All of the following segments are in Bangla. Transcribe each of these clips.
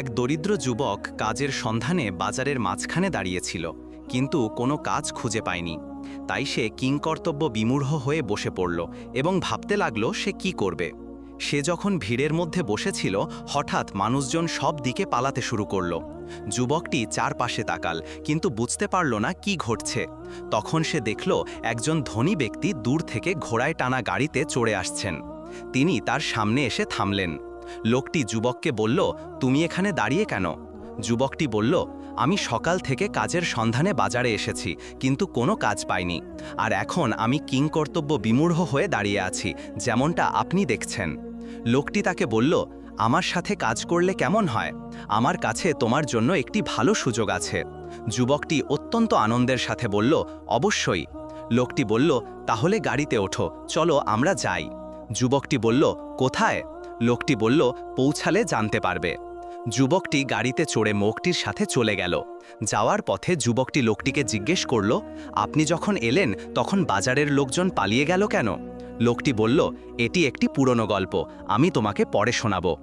এক দরিদ্র যুবক কাজের সন্ধানে বাজারের মাঝখানে দাঁড়িয়েছিল, কিন্তু কোনো কাজ খুঁজে পায়নি। তাই সে কিংকর্তব্য বিমূঢ় হয়ে বসে পড়ল এবং ভাবতে লাগল সে কি করবে। সে যখন ভিড়ের মধ্যে বসেছিল, হঠাৎ মানুষজন সব দিকে পালাতে শুরু করল। যুবকটি চারপাশে তাকাল, কিন্তু বুঝতে পারল না কি ঘটছে। তখন সে দেখল, একজন ধনী ব্যক্তি দূর থেকে ঘোড়ায় টানা গাড়িতে চড়ে আসছেন। তিনি তার সামনে এসে থামলেন। লোকটি যুবককে বলল, তুমি এখানে দাঁড়িয়ে কেন? যুবকটি বলল, আমি সকাল থেকে কাজের সন্ধানে বাজারে এসেছি, কিন্তু কোনো কাজ পাইনি। আর এখন আমি কিংকর্তব্য বিমূঢ় হয়ে দাঁড়িয়ে আছি, যেমনটা আপনি দেখছেন। লোকটি তাকে বলল, আমার সাথে কাজ করলে কেমন হয়? আমার কাছে তোমার জন্য একটি ভালো সুযোগ আছে। যুবকটি অত্যন্ত আনন্দের সাথে বলল, অবশ্যই। লোকটি বলল, তাহলে গাড়িতে ওঠো, চলো আমরা যাই। যুবকটি বলল, কোথায়? লোকটি বলল, পৌঁছালে জানতে পারবে। যুবকটি গাড়িতে চড়ে মোকটির সাথে চলে গেল। যাওয়ার পথে যুবকটি লোকটিকে জিজ্ঞেস করল, আপনি যখন এলেন, তখন বাজারের লোকজন পালিয়ে গেল কেন? লোকটি বলল, এটি একটি পুরনো গল্প, আমি তোমাকে পরে শোনাব।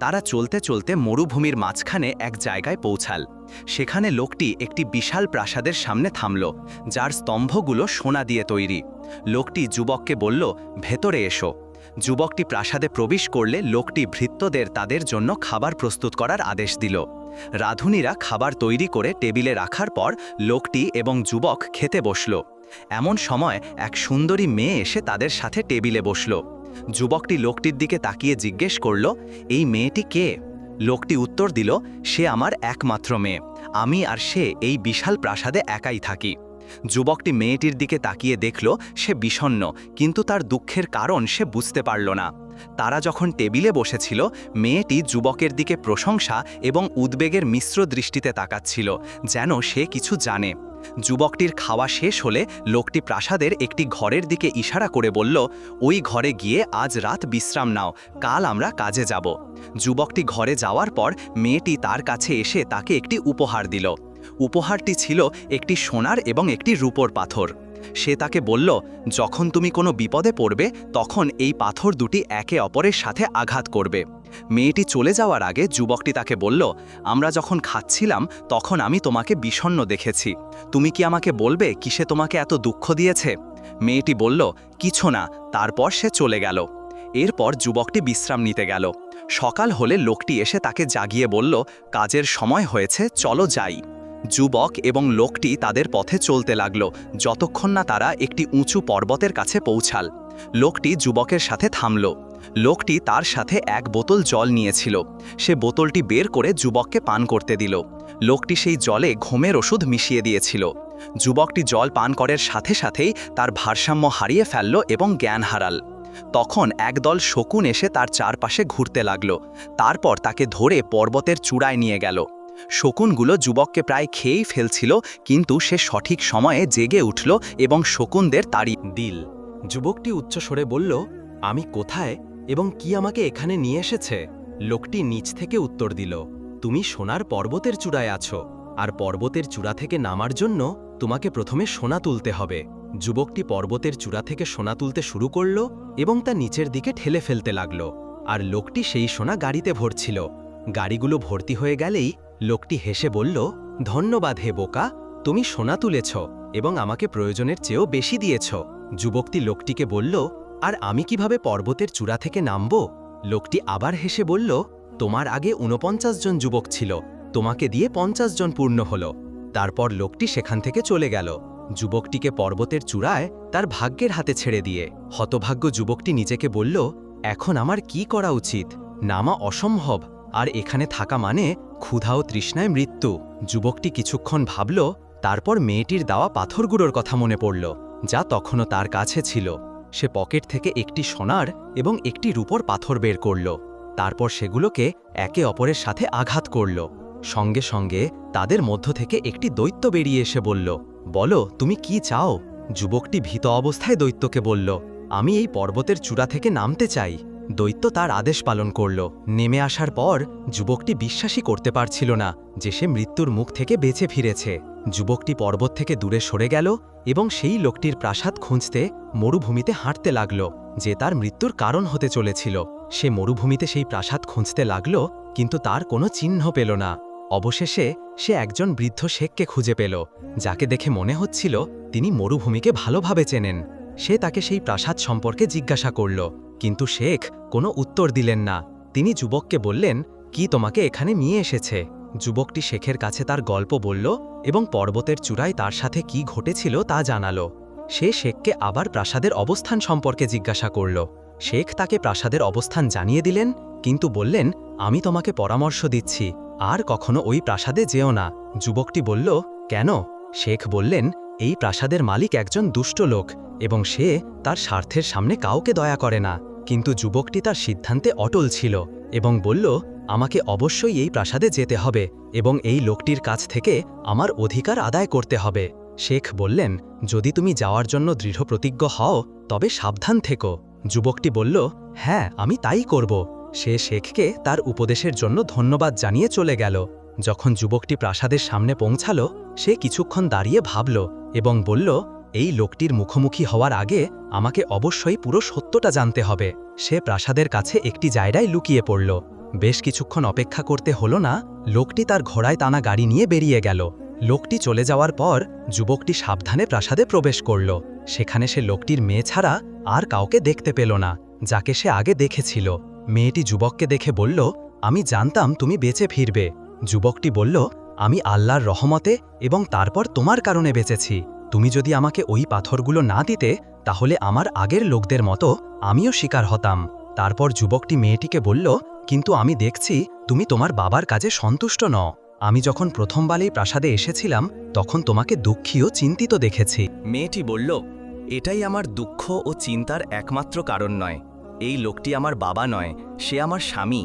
তারা চলতে চলতে মরুভূমির মাঝখানে এক জায়গায় পৌঁছাল। সেখানে লোকটি একটি বিশাল প্রাসাদের সামনে থামল, যার স্তম্ভগুলো সোনা দিয়ে তৈরি। লোকটি যুবককে বলল, ভেতরে এসো। যুবকটি প্রাসাদে প্রবেশ করলে লোকটি ভৃত্যদের তাদের জন্য খাবার প্রস্তুত করার আদেশ দিল। রাধুনীরা খাবার তৈরি করে টেবিলে রাখার পর লোকটি এবং যুবক খেতে বসল। এমন সময় এক সুন্দরী মেয়ে এসে তাদের সাথে টেবিলে বসল। যুবকটি লোকটির দিকে তাকিয়ে জিজ্ঞেস করল, এই মেয়েটি কে? লোকটি উত্তর দিল, সে আমার একমাত্র মেয়ে। আমি আর সে এই বিশাল প্রাসাদে একাই থাকি। যুবকটি মেয়েটির দিকে তাকিয়ে দেখল, সে বিষণ্ণ, কিন্তু তার দুঃখের কারণ সে বুঝতে পারল না। তারা যখন টেবিলে বসেছিল, মেয়েটি যুবকের দিকে প্রশংসা এবং উদ্বেগের মিশ্র দৃষ্টিতে তাকাচ্ছিল, যেন সে কিছু জানে। যুবকটির খাওয়া শেষ হলে লোকটি প্রাসাদের একটি ঘরের দিকে ইশারা করে বলল, ওই ঘরে গিয়ে আজ রাত বিশ্রাম নাও, কাল আমরা কাজে যাব। যুবকটি ঘরে যাওয়ার পর মেয়েটি তার কাছে এসে তাকে একটি উপহার দিল। উপহারটি ছিল একটি সোনার এবং একটি রূপোর পাথর। সে তাকে বলল, যখন তুমি কোনো বিপদে পড়বে, তখন এই পাথর দুটি একে অপরের সাথে আঘাত করবে। মেয়েটি চলে যাওয়ার আগে যুবকটি তাকে বলল, আমরা যখন খাচ্ছিলাম, তখন আমি তোমাকে বিষণ্ণ দেখেছি। তুমি কি আমাকে বলবে কিসে তোমাকে এত দুঃখ দিয়েছে? মেয়েটি বলল, কিছু না, তারপর সে চলে গেল। এরপর যুবকটি বিশ্রাম নিতে গেল। সকাল হলে লোকটি এসে তাকে জাগিয়ে বলল, কাজের সময় হয়েছে, চলো যাই। যুবক এবং লোকটি তাদের পথে চলতে লাগল, যতক্ষণ না তারা একটি উঁচু পর্বতের কাছে পৌঁছাল। লোকটি যুবকের সাথে থামল। লোকটি তার সাথে এক বোতল জল নিয়েছিল। সে বোতলটি বের করে যুবককে পান করতে দিল। লোকটি সেই জলে ঘুমের ওষুধ মিশিয়ে দিয়েছিল। যুবকটি জল পান করার সাথে সাথেই তার ভারসাম্য হারিয়ে ফেলল এবং জ্ঞান হারাল। তখন একদল শকুন এসে তার চারপাশে ঘুরতে লাগল। তারপর তাকে ধরে পর্বতের চূড়ায় নিয়ে গেল। শকুনগুলো যুবককে প্রায় খেয়েই ফেলছিল, কিন্তু সে সঠিক সময়ে জেগে উঠল এবং শকুনদের তাড়ি দিল। যুবকটি উচ্চস্বরে বলল, আমি কোথায় এবং কি আমাকে এখানে নিয়ে এসেছে? লোকটি নিচ থেকে উত্তর দিল, তুমি সোনার পর্বতের চূড়ায় আছো, আর পর্বতের চূড়া থেকে নামার জন্য তোমাকে প্রথমে সোনা তুলতে হবে। যুবকটি পর্বতের চূড়া থেকে সোনা তুলতে শুরু করল এবং তা নিচের দিকে ঠেলে ফেলতে লাগল, আর লোকটি সেই সোনা গাড়িতে ভরছিল। গাড়িগুলো ভর্তি হয়ে গেলেই লোকটি হেসে বলল, ধন্যবাদ হে বোকা, তুমি সোনা তুলেছ এবং আমাকে প্রয়োজনের চেয়েও বেশি দিয়েছ। যুবকটি লোকটিকে বলল, আর আমি কীভাবে পর্বতের চূড়া থেকে নামব? লোকটি আবার হেসে বলল, তোমার আগে ঊনপঞ্চাশ জন যুবক ছিল, তোমাকে দিয়ে পঞ্চাশ জন পূর্ণ হল। তারপর লোকটি সেখান থেকে চলে গেল। যুবকটিকে পর্বতের চূড়ায় তার ভাগ্যের হাতে ছেড়ে দিয়ে হতভাগ্য যুবকটি নিজেকে বলল, এখন আমার কি করা উচিত? নামা অসম্ভব, আর এখানে থাকা মানে ক্ষুধা ও তৃষ্ণায় মৃত্যু। যুবকটি কিছুক্ষণ ভাবল, তারপর মেয়েটির দেওয়া পাথরগুলোর কথা মনে পড়ল, যা তখনও তার কাছে ছিল। সে পকেট থেকে একটি সোনার এবং একটি রূপর পাথর বের করল। তারপর সেগুলোকে একে অপরের সাথে আঘাত করল। সঙ্গে সঙ্গে তাদের মধ্য থেকে একটি দৈত্য বেরিয়ে এসে বলল, বলো, তুমি কি চাও? যুবকটি ভীত অবস্থায় দৈত্যকে বলল, আমি এই পর্বতের চূড়া থেকে নামতে চাই। দৈত্য তার আদেশ পালন করল। নেমে আসার পর যুবকটি বিশ্বাসই করতে পারছিল না যে সে মৃত্যুর মুখ থেকে বেঁচে ফিরেছে। যুবকটি পর্বত থেকে দূরে সরে গেল এবং সেই লোকটির প্রাসাদ খুঁজতে মরুভূমিতে হাঁটতে লাগল, যে তার মৃত্যুর কারণ হতে চলেছিল। সে মরুভূমিতে সেই প্রাসাদ খুঁজতে লাগল, কিন্তু তার কোনো চিহ্ন পেল না। অবশেষে সে একজন বৃদ্ধ শেখকে খুঁজে পেল, যাকে দেখে মনে হচ্ছিল তিনি মরুভূমিকে ভালোভাবে চেনেন। সে তাকে সেই প্রাসাদ সম্পর্কে জিজ্ঞাসা করল। কিন্তু শেখ কোনো উত্তর দিলেন না। তিনি যুবককে বললেন, কি তোমাকে এখানে নিয়ে এসেছে? যুবকটি শেখের কাছে তার গল্প বলল এবং পর্বতের চূড়ায় তার সাথে কি ঘটেছিল তা জানালো। সে শেখকে আবার প্রাসাদের অবস্থান সম্পর্কে জিজ্ঞাসা করল। শেখ তাকে প্রাসাদের অবস্থান জানিয়ে দিলেন, কিন্তু বললেন, আমি তোমাকে পরামর্শ দিচ্ছি, আর কখনো ওই প্রাসাদে যেও না। যুবকটি বলল, কেন? শেখ বললেন, এই প্রাসাদের মালিক একজন দুষ্ট লোক এবং সে তার স্বার্থের সামনে কাউকে দয়া করে না। কিন্তু যুবকটি তার সিদ্ধান্তে অটল ছিল এবং বলল, আমাকে অবশ্যই এই প্রাসাদে যেতে হবে এবং এই লোকটির কাছ থেকে আমার অধিকার আদায় করতে হবে। শেখ বললেন, যদি তুমি যাওয়ার জন্য দৃঢ় প্রতিজ্ঞ হও, তবে সাবধান থেকো। যুবকটি বলল হ্যাঁ আমি তাই করব। সে শেখকে তার উপদেশের জন্য ধন্যবাদ জানিয়ে চলে গেল। যখন যুবকটি প্রাসাদের সামনে পৌঁছালো, সে কিছুক্ষণ দাঁড়িয়ে ভাবল এবং বলল এই লোকটির মুখোমুখি হওয়ার আগে আমাকে অবশ্যই পুরো সত্যটা জানতে হবে। সে প্রাসাদের কাছে একটি জায়গায় লুকিয়ে পড়ল। বেশ কিছুক্ষণ অপেক্ষা করতে হলো না, লোকটি তার ঘোড়ায় টানা গাড়ি নিয়ে বেরিয়ে গেল। লোকটি চলে যাওয়ার পর যুবকটি সাবধানে প্রাসাদে প্রবেশ করল। সেখানে সে লোকটির মেয়ে ছাড়া আর কাউকে দেখতে পেল না, যাকে সে আগে দেখেছিল। মেয়েটি যুবককে দেখে বলল, আমি জানতাম তুমি বেঁচে ফিরবে। যুবকটি বলল, আমি আল্লাহর রহমতে এবং তারপর তোমার কারণে বেঁচেছি। তুমি যদি আমাকে ওই পাথরগুলো না দিতে, তাহলে আমার আগের লোকদের মতো আমিও শিকার হতাম। তারপর যুবকটি মেয়েটিকে বলল, কিন্তু আমি দেখছি তুমি তোমার বাবার কাজে সন্তুষ্ট নও। আমি যখন প্রথমবারেই প্রাসাদে এসেছিলাম, তখন তোমাকে দুঃখী ও চিন্তিত দেখেছি। মেয়েটি বলল, এটাই আমার দুঃখ ও চিন্তার একমাত্র কারণ নয়। এই লোকটি আমার বাবা নয়, সে আমার স্বামী।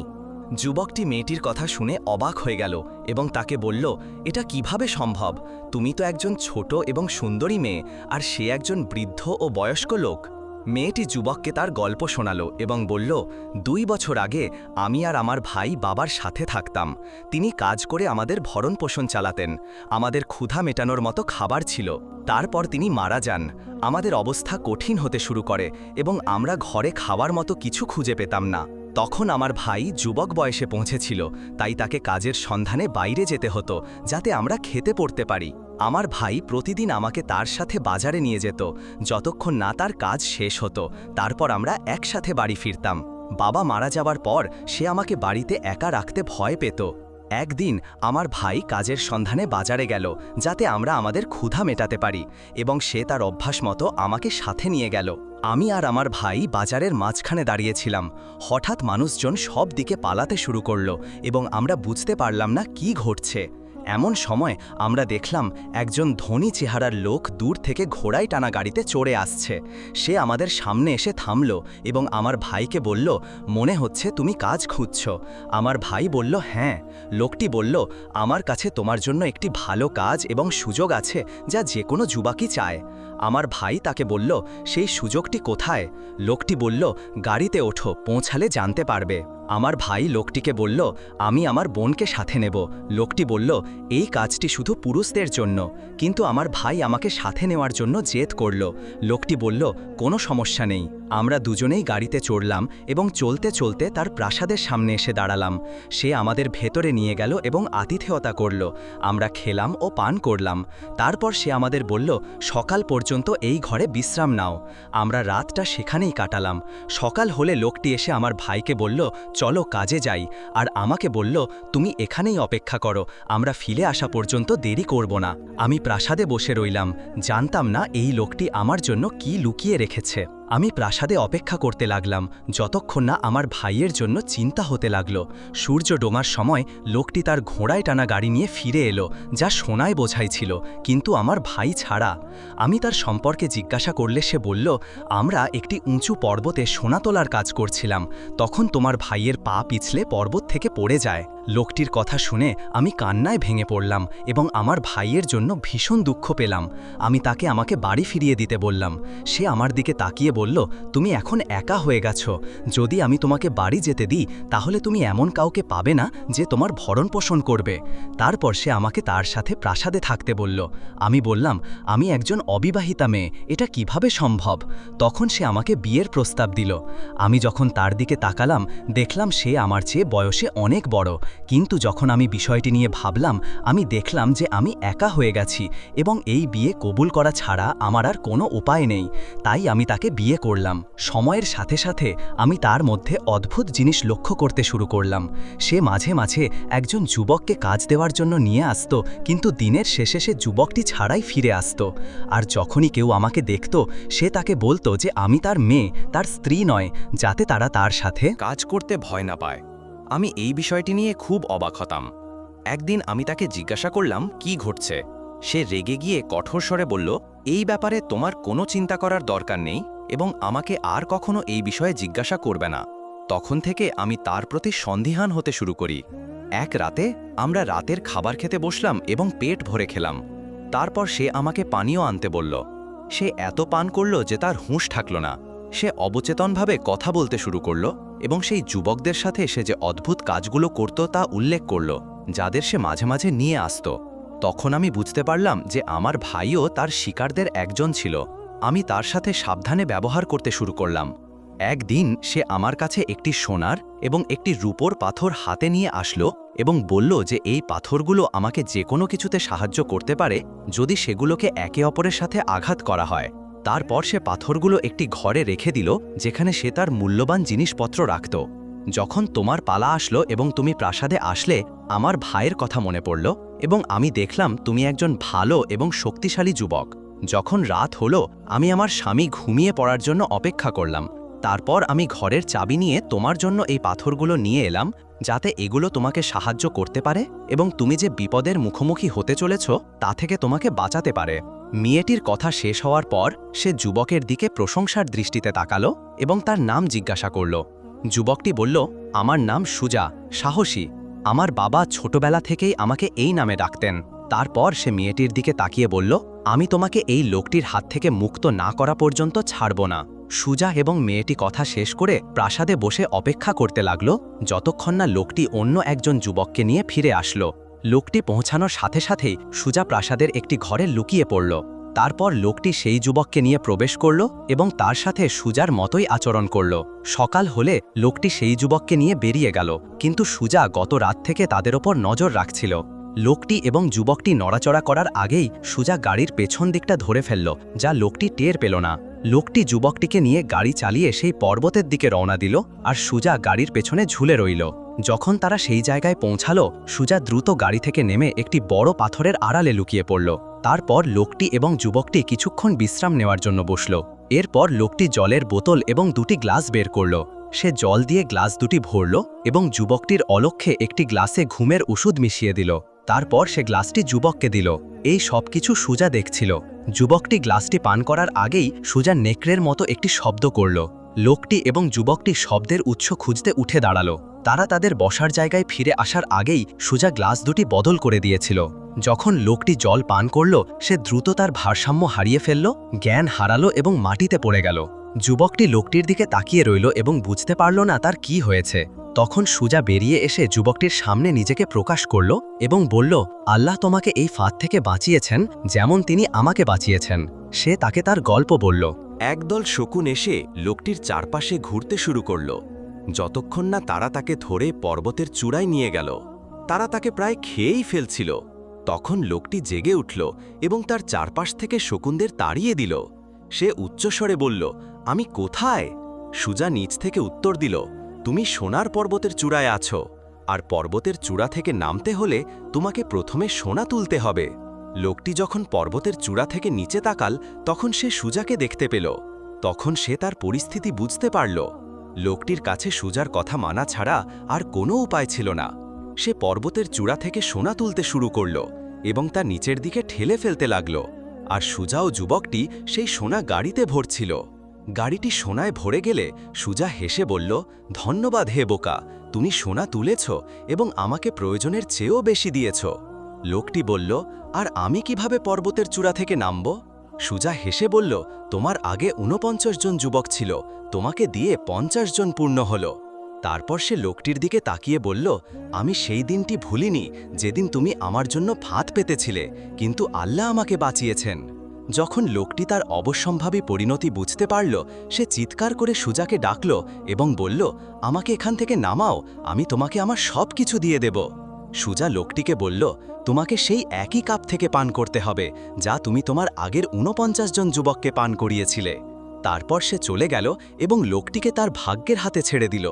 যুবকটি মেয়েটির কথা শুনে অবাক হয়ে গেল এবং তাকে বলল, এটা কীভাবে সম্ভব? তুমি তো একজন ছোট এবং সুন্দরী মেয়ে, আর সে একজন বৃদ্ধ ও বয়স্ক লোক। মেয়েটি যুবককে তার গল্প শোনালো এবং বলল, দুই বছর আগে আমি আর আমার ভাই বাবার সাথে থাকতাম। তিনি কাজ করে আমাদের ভরণ পোষণ চালাতেন। আমাদের ক্ষুধা মেটানোর মতো খাবার ছিল। তারপর তিনি মারা যান। আমাদের অবস্থা কঠিন হতে শুরু করে এবং আমরা ঘরে খাওয়ার মতো কিছু খুঁজে পেতাম না। তখন আমার ভাই যুবক বয়সে পৌঁছেছিল, তাই তাকে কাজের সন্ধানে বাইরে যেতে হতো, যাতে আমরা খেতে পড়তে পারি। আমার ভাই প্রতিদিন আমাকে তার সাথে বাজারে নিয়ে যেত, যতক্ষণ না তার কাজ শেষ হতো, তারপর আমরা একসাথে বাড়ি ফিরতাম। বাবা মারা যাওয়ার পর সে আমাকে বাড়িতে একা রাখতে ভয় পেত। একদিন আমার ভাই কাজের সন্ধানে বাজারে গেল, যাতে আমরা আমাদের ক্ষুধা মেটাতে পারি, এবং সে তার অভ্যাস মতো আমাকে সাথে নিয়ে গেল। আমি আর আমার ভাই বাজারের মাঝখানে দাঁড়িয়েছিলাম। হঠাৎ মানুষজন সব দিকে পালাতে শুরু করল, এবং আমরা বুঝতে পারলাম না কি ঘটছে। এমন সময় আমরা দেখলাম একজন ধনী চেহারার লোক দূর থেকে ঘোড়ায় টানা গাড়িতে চড়ে আসছে। সে আমাদের সামনে এসে থামল এবং আমার ভাইকে বলল, মনে হচ্ছে তুমি কাজ খুঁজছ। আমার ভাই বলল হ্যাঁ। লোকটি বলল, আমার কাছে তোমার জন্য একটি ভালো কাজ এবং সুযোগ আছে যা যে কোনো যুবাকই চায়। আমার ভাই তাকে বলল, সেই সুযোগটি কোথায়? লোকটি বলল, গাড়িতে ওঠো, পৌঁছালে জানতে পারবে। আমার ভাই লোকটিকে বলল, আমি আমার বোনকে সাথে নেব। লোকটি বলল, এই কাজটি শুধু পুরুষদের জন্য, কিন্তু আমার ভাই আমাকে সাথে নেওয়ার জন্য জেদ করল। লোকটি বলল, কোনো সমস্যা নেই। আমরা দুজনেই গাড়িতে চড়লাম এবং চলতে চলতে তার প্রাসাদের সামনে এসে দাঁড়ালাম। সে আমাদের ভেতরে নিয়ে গেল এবং আতিথেয়তা করল। আমরা খেলাম ও পান করলাম। তারপর সে আমাদের বলল, সকাল পর্যন্ত এই ঘরে বিশ্রাম নাও। আমরা রাতটা সেখানেই কাটালাম। সকাল হলে লোকটি এসে আমার ভাইকে বলল চলো কাজে যাই। আর আমাকে বলল, তুমি এখানেই অপেক্ষা করো, আমরা ফিরে আসা পর্যন্ত দেরি করব না। আমি প্রাসাদে বসে রইলাম। জানতাম না এই লোকটি আমার জন্য কি লুকিয়ে রেখেছে। আমি প্রাসাদে অপেক্ষা করতে লাগলাম, যতক্ষণ না আমার ভাইয়ের জন্য চিন্তা হতে লাগল। সূর্য ডোমার সময় লোকটি তার ঘোড়ায় টানা গাড়ি নিয়ে ফিরে এলো, যা সোনায় বোঝাই ছিল, কিন্তু আমার ভাই ছাড়া। আমি তার সম্পর্কে জিজ্ঞাসা করলে সে বলল, আমরা একটি উঁচু পর্বতে সোনা তোলার কাজ করছিলাম, তখন তোমার ভাইয়ের পা পিছলে পর্বত থেকে পড়ে যায়। লোকটির কথা শুনে আমি কান্নায় ভেঙে পড়লাম এবং আমার ভাইয়ের জন্য ভীষণ দুঃখ পেলাম। আমি তাকে আমাকে বাড়ি ফিরিয়ে দিতে বললাম। সে আমার দিকে তাকিয়ে বলল, তুমি এখন একা হয়ে গেছো। যদি আমি তোমাকে বাড়ি যেতে দিই, তাহলে তুমি এমন কাউকে পাবে না যে তোমার ভরণ পোষণ করবে। তারপর সে আমাকে তার সাথে প্রাসাদে থাকতে বলল। আমি বললাম, আমি একজন অবিবাহিতা মেয়ে, এটা কীভাবে সম্ভব? তখন সে আমাকে বিয়ের প্রস্তাব দিল। আমি যখন তার দিকে তাকালাম, দেখলাম সে আমার চেয়ে বয়সে অনেক বড় কিন্তু যখন আমি বিষয়টি নিয়ে ভাবলাম, আমি দেখলাম যে আমি একা হয়ে গেছি এবং এই বিয়ে কবুল করা ছাড়া আমার আর কোনো উপায় নেই। তাই আমি তাকে বিয়ে করলাম। সময়ের সাথে সাথে আমি তার মধ্যে অদ্ভুত জিনিস লক্ষ্য করতে শুরু করলাম। সে মাঝে মাঝে একজন যুবককে কাজ দেওয়ার জন্য নিয়ে আসত, কিন্তু দিনের শেষে সে যুবকটি ছাড়াই ফিরে আসত। আর যখনই কেউ আমাকে দেখত, সে তাকে বলতো যে আমি তার মেয়ে, তার স্ত্রী নয়, যাতে তারা তার সাথে কাজ করতে ভয় না পায়। আমি এই বিষয়টি নিয়ে খুব অবাক হতাম। একদিন আমি তাকে জিজ্ঞাসা করলাম, কি ঘটছে? সে রেগে গিয়ে কঠোর স্বরে বলল, এই ব্যাপারে তোমার কোনো চিন্তা করার দরকার নেই এবং আমাকে আর কখনো এই বিষয়ে জিজ্ঞাসা করবে না। তখন থেকে আমি তার প্রতি সন্দিহান হতে শুরু করি। এক রাতে আমরা রাতের খাবার খেতে বসলাম এবং পেট ভরে খেলাম। তারপর সে আমাকে পানীয় আনতে বলল। সে এত পান করল যে তার হুঁশ থাকল না। সে অবচেতনভাবে কথা বলতে শুরু করল এবং সেই যুবকদের সাথে সে যে অদ্ভুত কাজগুলো করত তা উল্লেখ করল, যাদের সে মাঝে মাঝে নিয়ে আসত। তখন আমি বুঝতে পারলাম যে আমার ভাইও তার শিকারদের একজন ছিল। আমি তার সাথে সাবধানে ব্যবহার করতে শুরু করলাম। একদিন সে আমার কাছে একটি সোনার এবং একটি রূপোর পাথর হাতে নিয়ে আসলো এবং বলল যে এই পাথরগুলো আমাকে যে কোনো কিছুতে সাহায্য করতে পারে যদি সেগুলোকে একে অপরের সাথে আঘাত করা হয়। তারপর সে পাথরগুলো একটি ঘরে রেখে দিল, যেখানে সে তার মূল্যবান জিনিসপত্র রাখত। যখন তোমার পালা আসলো এবং তুমি প্রাসাদে আসলে, আমার ভাইয়ের কথা মনে পড়ল এবং আমি দেখলাম তুমি একজন ভালো এবং শক্তিশালী যুবক। যখন রাত হলো, আমি আমার স্বামী ঘুমিয়ে পড়ার জন্য অপেক্ষা করলাম। তারপর আমি ঘরের চাবি নিয়ে তোমার জন্য এই পাথরগুলো নিয়ে এলাম, যাতে এগুলো তোমাকে সাহায্য করতে পারে এবং তুমি যে বিপদের মুখোমুখি হতে চলেছ, তা থেকে তোমাকে বাঁচাতে পারে। মেয়েটির কথা শেষ হওয়ার পর, সে যুবকের দিকে প্রশংসার দৃষ্টিতে তাকালো এবং তার নাম জিজ্ঞাসা করল। যুবকটি বলল, আমার নাম সুজা, সাহসী। আমার বাবা ছোটবেলা থেকেই আমাকে এই নামে ডাকতেন। তারপর সে মেয়েটির দিকে তাকিয়ে বলল, আমি তোমাকে এই লোকটির হাত থেকে মুক্ত না করা পর্যন্ত ছাড়ব না। সুজা এবং মেয়েটি কথা শেষ করে প্রাসাদে বসে অপেক্ষা করতে লাগল, যতক্ষণ না লোকটি অন্য একজন যুবককে নিয়ে ফিরে আসলো। লোকটি পৌঁছানোর সাথে সাথেই সুজা প্রাসাদের একটি ঘরে লুকিয়ে পড়ল। তারপর লোকটি সেই যুবককে নিয়ে প্রবেশ করল এবং তার সাথে সুজার মতোই আচরণ করল। সকাল হলে লোকটি সেই যুবককে নিয়ে বেরিয়ে গেল, কিন্তু সুজা গত রাত থেকে তাদের ওপর নজর রাখছিল। লোকটি এবং যুবকটি নড়াচড়া করার আগেই সুজা গাড়ির পেছন দিকটা ধরে ফেলল, যা লোকটি টের পেল না। লোকটি যুবকটিকে নিয়ে গাড়ি চালিয়ে সেই পর্বতের দিকে রওনা দিল আর সুজা গাড়ির পেছনে ঝুলে রইল। যখন তারা সেই জায়গায় পৌঁছালো, সুজা দ্রুত গাড়ি থেকে নেমে একটি বড় পাথরের আড়ালে লুকিয়ে পড়ল। তারপর লোকটি এবং যুবকটি কিছুক্ষণ বিশ্রাম নেওয়ার জন্য বসল। এরপর লোকটি জলের বোতল এবং দুটি গ্লাস বের করল। সে জল দিয়ে গ্লাস দুটি ভরল এবং যুবকটির অলক্ষ্যে একটি গ্লাসে ঘুমের ওষুধ মিশিয়ে দিল। তারপর সে গ্লাসটি যুবককে দিল। এই সব কিছু সুজা দেখছিল। যুবকটি গ্লাসটি পান করার আগেই সুজা নেকড়ের মতো একটি শব্দ করল। লোকটি এবং যুবকটি শব্দের উৎস খুঁজতে উঠে দাঁড়াল। তারা তাদের বসার জায়গায় ফিরে আসার আগেই সুজা গ্লাস দুটি বদল করে দিয়েছিল। যখন লোকটি জল পান করল, সে দ্রুত তার ভারসাম্য হারিয়ে ফেলল, জ্ঞান হারালো এবং মাটিতে পড়ে গেল। যুবকটি লোকটির দিকে তাকিয়ে রইল এবং বুঝতে পারল না তার কি হয়েছে। তখন সুজা বেরিয়ে এসে যুবকটির সামনে নিজেকে প্রকাশ করল এবং বলল, আল্লাহ তোমাকে এই ফাঁদ থেকে বাঁচিয়েছেন যেমন তিনি আমাকে বাঁচিয়েছেন। সে তাকে তার গল্প বলল। একদল শকুন এসে লোকটির চারপাশে ঘুরতে শুরু করল। যতক্ষণ না তারা তাকে ধরে পর্বতের চূড়ায় নিয়ে গেল, তারা তাকে প্রায় খেয়েই ফেলছিল। তখন লোকটি জেগে উঠল এবং তার চারপাশ থেকে শকুনদের তাড়িয়ে দিল। সে উচ্চস্বরে বলল, আমি কোথায়? সুজা নিচ থেকে উত্তর দিল, তুমি সোনার পর্বতের চূড়ায় আছো, আর পর্বতের চূড়া থেকে নামতে হলে তোমাকে প্রথমে সোনা তুলতে হবে। লোকটি যখন পর্বতের চূড়া থেকে নিচে তাকাল, তখন সে সুজাকে দেখতে পেল। তখন সে তার পরিস্থিতি বুঝতে পারল। লোকটির কাছে সুজার কথা মানা ছাড়া আর কোনো উপায় ছিল না। সে পর্বতের চূড়া থেকে সোনা তুলতে শুরু করল এবং তা নিচের দিকে ঠেলে ফেলতে লাগল। আর সুজা ও যুবকটি সেই সোনা গাড়িতে ভরছিল। গাড়িটি সোনায় ভরে গেলে সুজা হেসে বলল, ধন্যবাদ হে বোকা, তুমি সোনা তুলেছ এবং আমাকে প্রয়োজনের চেয়েও বেশি দিয়েছ। লোকটি বলল, আর আমি কীভাবে পর্বতের চূড়া থেকে নামব? সুজা হেসে বলল, তোমার আগে ঊনপঞ্চাশ জন যুবক ছিল, তোমাকে দিয়ে পঞ্চাশ জন পূর্ণ হল। তারপর সে লোকটির দিকে তাকিয়ে বলল, আমি সেই দিনটি ভুলিনি, যেদিন তুমি আমার জন্য ফাঁদ পেতেছিলে, কিন্তু আল্লাহ আমাকে বাঁচিয়েছেন। যখন লোকটি তার অবশ্যম্ভাবী পরিণতি বুঝতে পারল, সে চিৎকার করে সুজাকে ডাকল এবং বলল, আমাকে এখান থেকে নামাও, আমি তোমাকে আমার সব কিছু দিয়ে দেব। সুজা লোকটিকে বলল, তোমাকে সেই একই কাপ থেকে পান করতে হবে, যা তুমি তোমার আগের ঊনপঞ্চাশ জন যুবককে পান করিয়েছিলে। তারপর সে চলে গেল এবং লোকটিকে তার ভাগ্যের হাতে ছেড়ে দিল।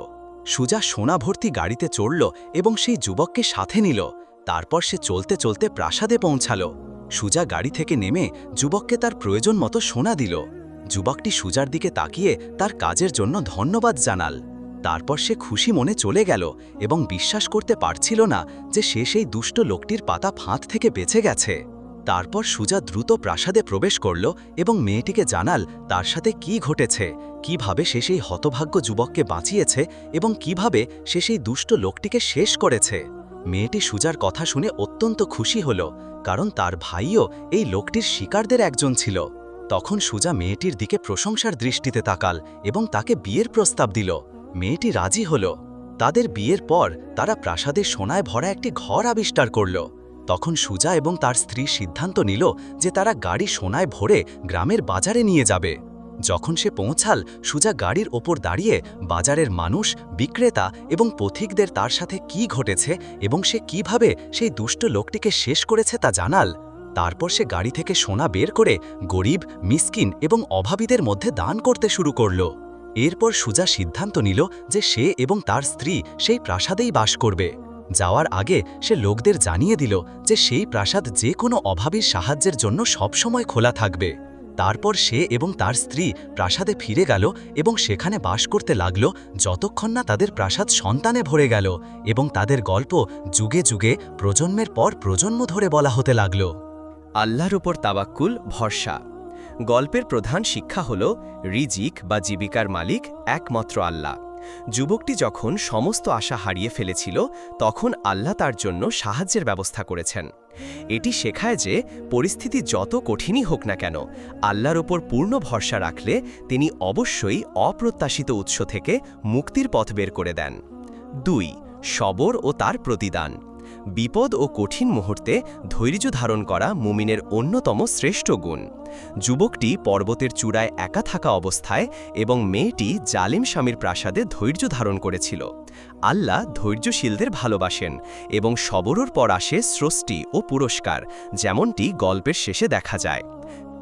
সুজা সোনা ভর্তি গাড়িতে চড়ল এবং সেই যুবককে সাথে নিল। তারপর সে চলতে চলতে প্রাসাদে পৌঁছাল। সুজা গাড়ি থেকে নেমে যুবককে তার প্রয়োজন মতো সোনা দিল। যুবকটি সুজার দিকে তাকিয়ে তার কাজের জন্য ধন্যবাদ জানাল। তারপর সে খুশি মনে চলে গেল এবং বিশ্বাস করতে পারছিল না যে সে সেই দুষ্ট লোকটির পাতা ফাঁদ থেকে বেঁচে গেছে। তারপর সুজা দ্রুত প্রাসাদে প্রবেশ করল এবং মেয়েটিকে জানাল তার সাথে কি ঘটেছে, কীভাবে সে সেই হতভাগ্য যুবককে বাঁচিয়েছে এবং কীভাবে সে সেই দুষ্ট লোকটিকে শেষ করেছে। মেয়েটি সুজার কথা শুনে অত্যন্ত খুশি হল, কারণ তার ভাইও এই লোকটির শিকারদের একজন ছিল। তখন সুজা মেয়েটির দিকে প্রশংসার দৃষ্টিতে তাকাল এবং তাকে বিয়ের প্রস্তাব দিল। মেয়েটি রাজি হল। তাদের বিয়ের পর তারা প্রাসাদে সোনায় ভরা একটি ঘর আবিষ্কার করল। তখন সুজা এবং তার স্ত্রী সিদ্ধান্ত নিল যে তারা গাড়ি সোনায় ভরে গ্রামের বাজারে নিয়ে যাবে। যখন সে পৌঁছাল, সুজা গাড়ির ওপর দাঁড়িয়ে বাজারের মানুষ, বিক্রেতা এবং পথিকদের তার সাথে কি ঘটেছে এবং সে কীভাবে সেই দুষ্ট লোকটিকে শেষ করেছে তা জানাল। তারপর সে গাড়ি থেকে সোনা বের করে গরিব, মিসকিন এবং অভাবীদের মধ্যে দান করতে শুরু করল। এরপর সুজা সিদ্ধান্ত নিল যে সে এবং তার স্ত্রী সেই প্রাসাদেই বাস করবে। যাওয়ার আগে সে লোকদের জানিয়ে দিল যে সেই প্রাসাদ যে কোনো অভাবীর সাহায্যের জন্য সবসময় খোলা থাকবে। তারপর সে এবং তার স্ত্রী প্রাসাদে ফিরে গেল এবং সেখানে বাস করতে লাগল যতক্ষণ না তাদের প্রাসাদ সন্তানে ভরে গেল এবং তাদের গল্প যুগে যুগে প্রজন্মের পর প্রজন্ম ধরে বলা হতে লাগল। আল্লাহর উপর তাবাক্কুল ভরসা। গল্পের প্রধান শিক্ষা হল রিজিক বা জীবিকার মালিক একমাত্র আল্লাহ। যুবকটি যখন সমস্ত আশা হারিয়ে ফেলেছিল, তখন আল্লাহ তার জন্য সাহায্যের ব্যবস্থা করেছেন। এটি শেখায় যে পরিস্থিতি যত কঠিনই হোক না কেন, আল্লাহর ওপর পূর্ণ ভরসা রাখলে তিনি অবশ্যই অপ্রত্যাশিত উৎস থেকে মুক্তির পথ বের করে দেন। দুই, সবর ও তার প্রতিদান। বিপদ ও কঠিন মুহূর্তে ধৈর্য ধারণ করা মুমিনের অন্যতম শ্রেষ্ঠ গুণ। যুবকটি পর্বতের চূড়ায় একা থাকা অবস্থায় এবং মেয়েটি জালিম স্বামীর প্রাসাদে ধৈর্য ধারণ করেছিল। আল্লাহ ধৈর্যশীলদের ভালোবাসেন এবং সবরর পর আসে স্রষ্টি ও পুরস্কার, যেমনটি গল্পের শেষে দেখা যায়।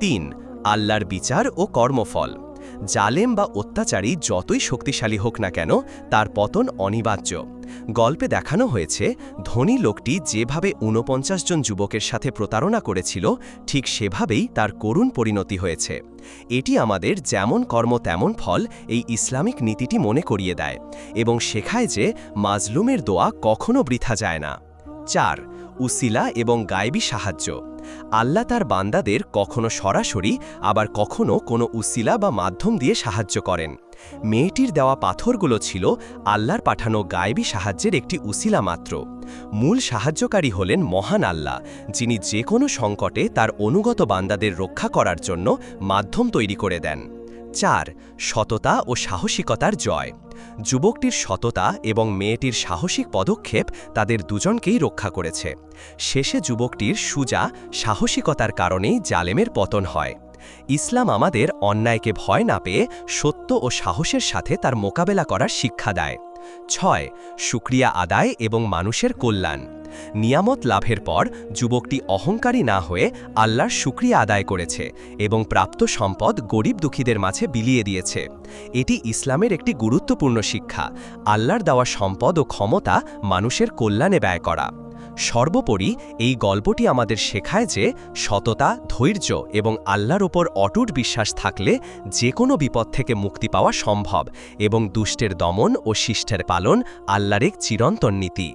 তিন, আল্লাহর বিচার ও কর্মফল। জালেম বা অত্যাচারী যতই শক্তিশালী হোক না কেন, তার পতন অনিবার্য। গল্পে দেখানো হয়েছে, ধনী লোকটি যেভাবে ঊনপঞ্চাশ জন যুবকের সাথে প্রতারণা করেছিল, ঠিক সেভাবেই তার করুণ পরিণতি হয়েছে। এটি আমাদের যেমন কর্ম তেমন ফল এই ইসলামিক নীতিটি মনে করিয়ে দেয় এবং শেখায় যে মাজলুমের দোয়া কখনো বৃথা যায় না। চার, উসিলা এবং গায়েবী সাহায্য। আল্লাহ তার বান্দাদের কখনো সরাসরি, আবার কখনো কোনো উসিলা বা মাধ্যম দিয়ে সাহায্য করেন। মেয়েটির দেওয়া পাথরগুলো ছিল আল্লাহর পাঠানো গায়েবী সাহায্যের একটি উসিলা মাত্র। মূল সাহায্যকারী হলেন মহান আল্লাহ, যিনি যে কোনো সংকটে তার অনুগত বান্দাদের রক্ষা করার জন্য মাধ্যম তৈরি করে দেন। চার, সততা ও সাহসিকতার জয়। যুবকটির সততা এবং মেয়েটির সাহসিক পদক্ষেপ তাদের দুজনকেই রক্ষা করেছে। শেষে যুবকটির সুজা সাহসিকতার কারণেই জালেমের পতন হয়। ইসলাম আমাদের অন্যায়কে ভয় না পেয়ে সত্য ও সাহসের সাথে তার মোকাবেলা করার শিক্ষা দেয়। ছয়, সুক্রিয়া আদায় এবং মানুষের কল্যাণ। নিয়ামত লাভের পর যুবকটি অহংকারী না হয়ে আল্লাহর সুক্রিয়া আদায় করেছে এবং প্রাপ্ত সম্পদ গরিব দুঃখীদের মাঝে বিলিয়ে দিয়েছে। এটি ইসলামের একটি গুরুত্বপূর্ণ শিক্ষা, আল্লাহর দেওয়া সম্পদ ও ক্ষমতা মানুষের কল্যাণে ব্যয় করা। সর্বোপরি এই গল্পটি আমাদের শেখায় যে সততা, ধৈর্য এবং আল্লাহর ওপর অটুট বিশ্বাস থাকলে যে কোনো বিপদ থেকে মুক্তি পাওয়া সম্ভব এবং দুষ্টের দমন ও শিষ্টের পালন আল্লাহর এক চিরন্তন নীতি।